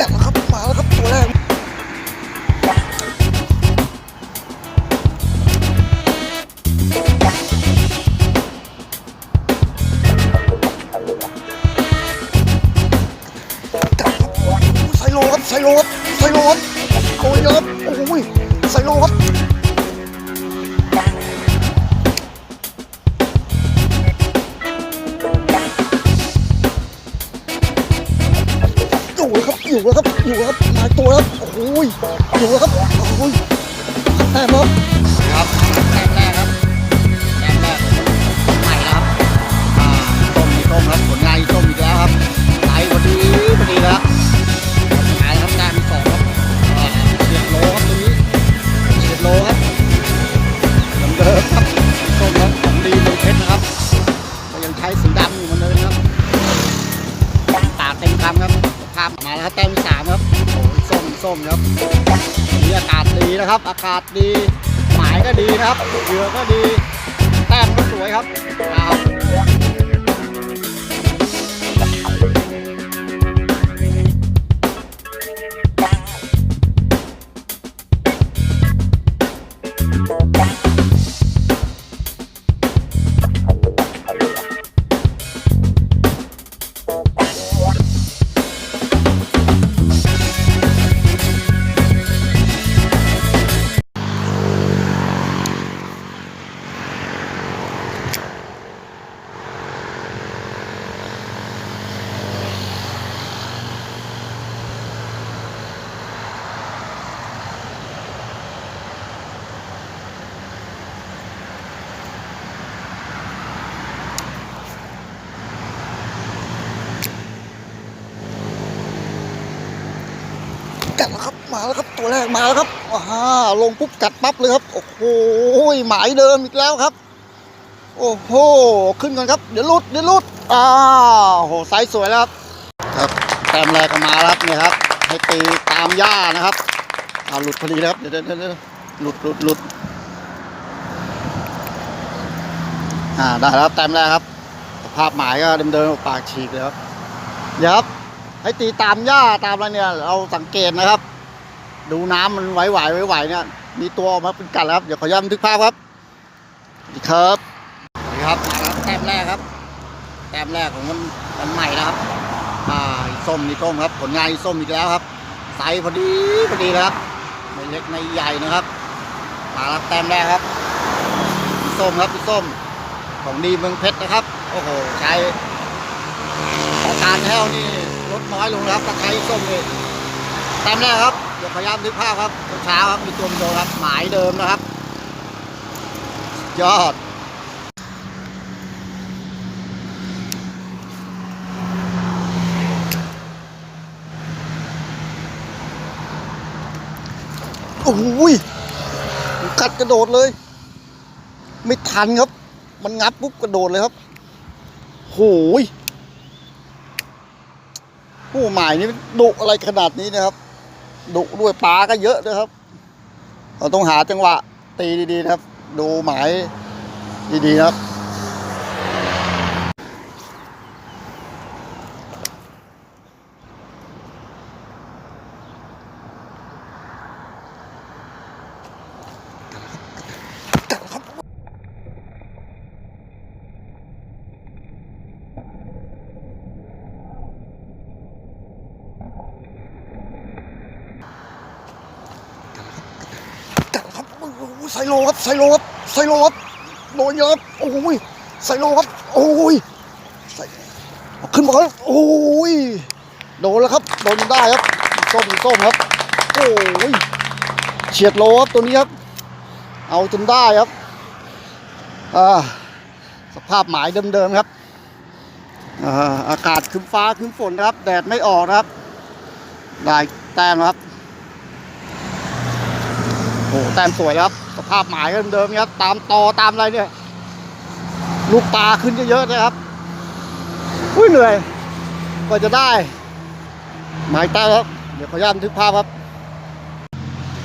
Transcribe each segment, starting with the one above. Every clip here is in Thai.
กัดแล้วครับมาแล้วครับตัวแรกกัดครับไซโลครับไซโลครับไซโลครับโอ้ยครับโอ้ยไซโลครับ อยู่แล้วครับอยู่แล้วครับอยู่แล้วครับมาตัวแล้วครับโอ้ยอยู่แล้วครับโอ้ยแต้มครับครับแต้มแรกครับแต้มแรกใหม่นะครับอ่าส้มมีส้มครับผลงานอีส้มอีกแล้วครับไหลพอดีพอดีแล้วหายครับแต้มที่สองครับอ่าเฉียดโลครับตัวนี้เฉียดโลครับเหมือนเดิมครับส้มครับของดีเมืองเพชรนะครับก็ยังใช้สีดำอยู่เหมือนเดิมครับตากเต็มคำครับ ครับ มาแล้วครับแต้มสามครับโอ้ส้มส้มครับนี่อากาศดีนะครับ อากาศดี หมายก็ดีนะครับเหยื่อก็ดี แต้มก็สวยครับครับ กัดแล้วครับมาแล้วครับตัวแรกมาแล้วครับอ่าลงปุ๊บกัดปั๊บเลยครับโอ้โหหมายเดิมอีกแล้วครับ โอ้โหขึ้นกันครับเดี๋ยวลุดเดี๋ยวลุดอ้าวโหไซส์สวยแล้วครับครับแต้มแรกก็มาแล้วครับเนี่ยครับ ให้ตีตามหญ้านะครับเอาหลุดพอดีแล้วครับเดี๋ยวเดี๋ยวเดี๋ยวหลุดหลุดหลุดอ่าได้แล้วครับแต้มแรกครับภาพหมายก็เดิมๆปากฉีกเลยครับเดี๋ยวครับ ให้ตีตามหญ้าตามอะไรเนี่ย เราสังเกตนะครับ ดูน้ำมันไหวไหวไหวไหวเนี่ย มีตัวออกมาเป็นกัดแล้วครับ เดี๋ยวขอย้ำทึกภาพครับดีครับนี่ครับมาแล้วแต้มแรกครับ แต้มแรกของมันมันใหม่นะครับ อ่าอีส้มนี่ส้มครับ ผลงานส้มอีกแล้วครับไซส์พอดีพอดีนะครับไม่เล็กไม่ใหญ่นะครับมาแล้วแต้มแรกครับส้มครับส้มของดีเมืองเพชรนะครับ โอ้โห ใช้ของการแห้วนี่ ลดน้อยลงแล้วครับตะไคร้ส้มนี่แต้มแรกครับเดี๋ยวพยายามนึกภาพครับเช้าครับมีตัวโดครับหมายเดิมนะครับ ยอดโอ้ยกัดกระโดดเลย ไม่ทันครับ มันงับปุ๊บกระโดดเลยครับโหย ผู้หมายนี่ดุอะไรขนาดนี้นะครับดุด้วยปลาก็เยอะนะครับ เราต้องหาจังหวะตีดีๆนะครับ ดูหมายดีๆนะครับ กัดครับ กัดครับโอ้โห ไซโลครับไซโลครับไซโลครับโดนเยอะครับโอ้ยไซโลครับโอ้ยขึ้นมาครับโอ้ยโดนแล้วครับโดนได้ครับส้มส้มครับโอ้ยเฉียดโลครับตัวนี้ครับ เอาจนได้ครับอ่าสภาพหมายเดิมๆครับอากาศคึ้มฟ้าคึ้มฝนครับ แดดไม่ออกครับ ได้แต้มครับ โอ้แต้มสวยครับ สภาพหมายเดิมๆครับตามตอตามอะไรเนี่ย ลูกปลาขึ้นเยอะๆนะครับอุ้ยเหนื่อยกว่าจะได้ หมายต้ครับ เดี๋ยวขออนุญาตทึกภาพครับ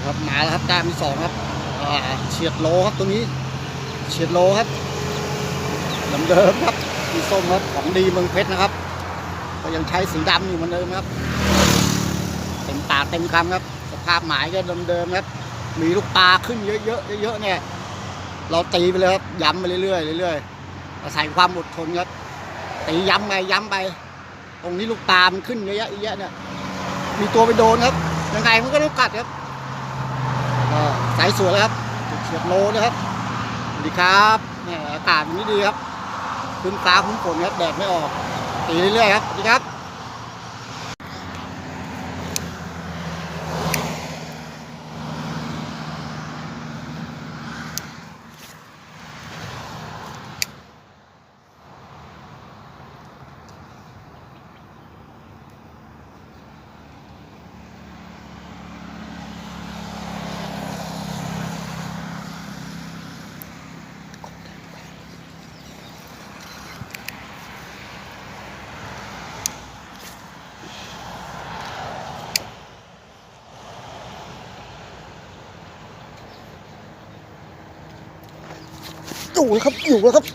ครับมาแล้วครับแต้มที่สองครับอ่าเฉียดโลครับตัวนี้ เฉียดโลครับเดิมๆครับสีส้มครับของดีเมืองเพชรนะครับ ก็ยังใช้สีดำอยู่เหมือนเดิมครับเต็มปาเต็มคำครับ สภาพหมายก็เดิมๆครับ มีลูกปลาขึ้นเยอะๆเยอะๆเนี่ย เราตีไปเลยครับย้ำไปเรื่อยๆเรื่อยๆอาศัยความอดทนครับตีย้ำไปย้ำไป ตรงนี้ลูกปลามันขึ้นเยอะแยะเยอะเนี่ย มีตัวไปโดนครับ ยังไงมันก็ต้องกัดครับสายสวยแล้วครับเฉียดโลนะครับสวัสดีครับเนี่ยอากาศมันนี้ดีครับขึ้นฟ้าคุ้มฝนครับแดดไม่ออกตีเรื่อยๆครับสวัสดีครับ อยู่แล้วครับอยู่แล้วครับ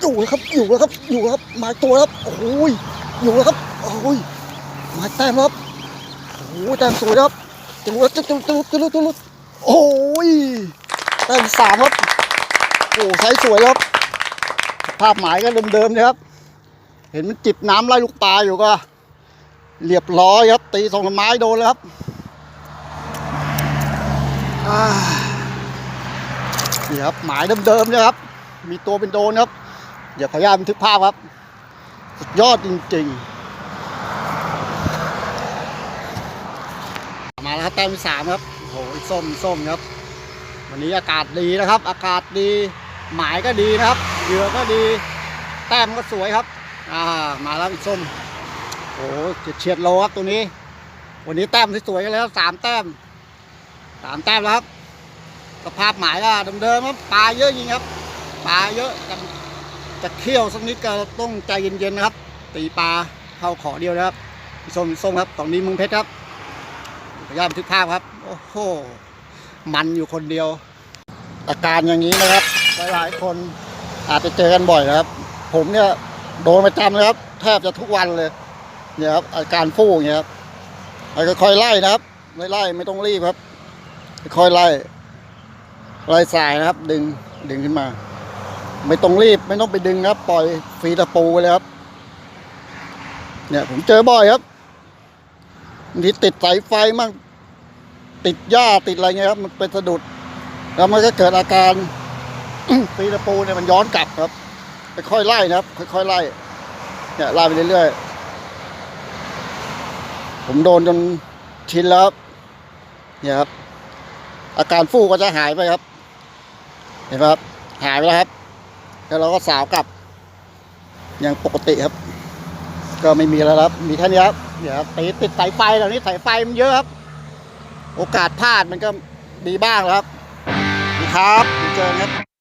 อยู่แล้วครับอยู่แล้วครับอยู่แล้วครับมาตัวแล้วครับโอ้ยอยู่แล้วครับโอ้ยมาแต้มแล้วครับโอ้ยแต้มสวยครับจะรู้แล้วจะจะจะจะจะจะโอ้ยแต้มสามครับโอ้ไซส์สวยครับ ภาพหมายก็เดิมๆนะครับ เห็นมันจิบน้ำไล่ลูกปลาอยู่ก็เรียบร้อยครับ ตีสองไม้โดนแล้วครับนี่ครับหมายเดิมๆนะครับ มีตัวเป็นโดนครับ เดี๋ยวขออนุญาตบันทึกภาพครับ สุดยอดจริงๆ มาแล้วครับแต้มที่สามครับโหส้มส้มครับ วันนี้อากาศดีนะครับ อากาศดี หมายก็ดีนะครับ เหยื่อก็ดี แต้มก็สวยครับ อ่า มาแล้วอีกส้มโอ้เฉียดโลครับตัวนี้ วันนี้แต้มสวยๆกันแล้วสามแต้มสามแต้มแล้วครับ สภาพหมายก็เดิมๆครับปลาเยอะจริงครับปลาเยอะจะจะเคี่ยวสักนิดก็ต้องใจเย็นๆนะครับตีปลาเข้าขอเดียวนะครับพี่ส้มพี่ส้มครับตรงนี้มึงเพชรครับขออนุญาตบันทึกภาพครับ โอ้โหมันอยู่คนเดียว อาการอย่างนี้นะครับหลายๆคน อาจจะเจอกันบ่อยนะครับ ผมเนี่ยโดนประจำเลยครับ แทบจะทุกวันเลย เนี่ยครับอาการฟูอย่างเงี้ยครับค่อยๆไล่นะครับ ไม่ไล่ไม่ต้องรีบครับ ค่อยไล่ไล่สายนะครับ ดึงดึงขึ้นมา ไม่ต้องรีบไม่ต้องไปดึงครับ ปล่อยฟรีตะปูไปเลยครับ เนี่ยผมเจอบ่อยครับบางทีติดสายไฟมั่งติดหญ้าติดอะไรเงี้ยครับ มันเป็นสะดุด แล้วมันก็เกิดอาการ ฟรีตะปูเนี่ยมันย้อนกลับครับค่อยๆไล่นะครับ ค่อยๆไล่เนี่ยไล่ไปเรื่อยๆผมโดนจนชินแล้วครับเนี่ยครับ อาการฟูก็จะหายไปครับ เห็นไหมครับหายไปแล้วครับ แล้วเราก็สาวกลับอย่างปกติครับ ก็ไม่มีแล้วครับ มีแค่นี้ครับเนี่ยครับติดติดสายไฟเหล่านี้สายไฟมันเยอะครับ โอกาสพลาดมันก็มีบ้างแล้วครับดีครับเจอกันครับ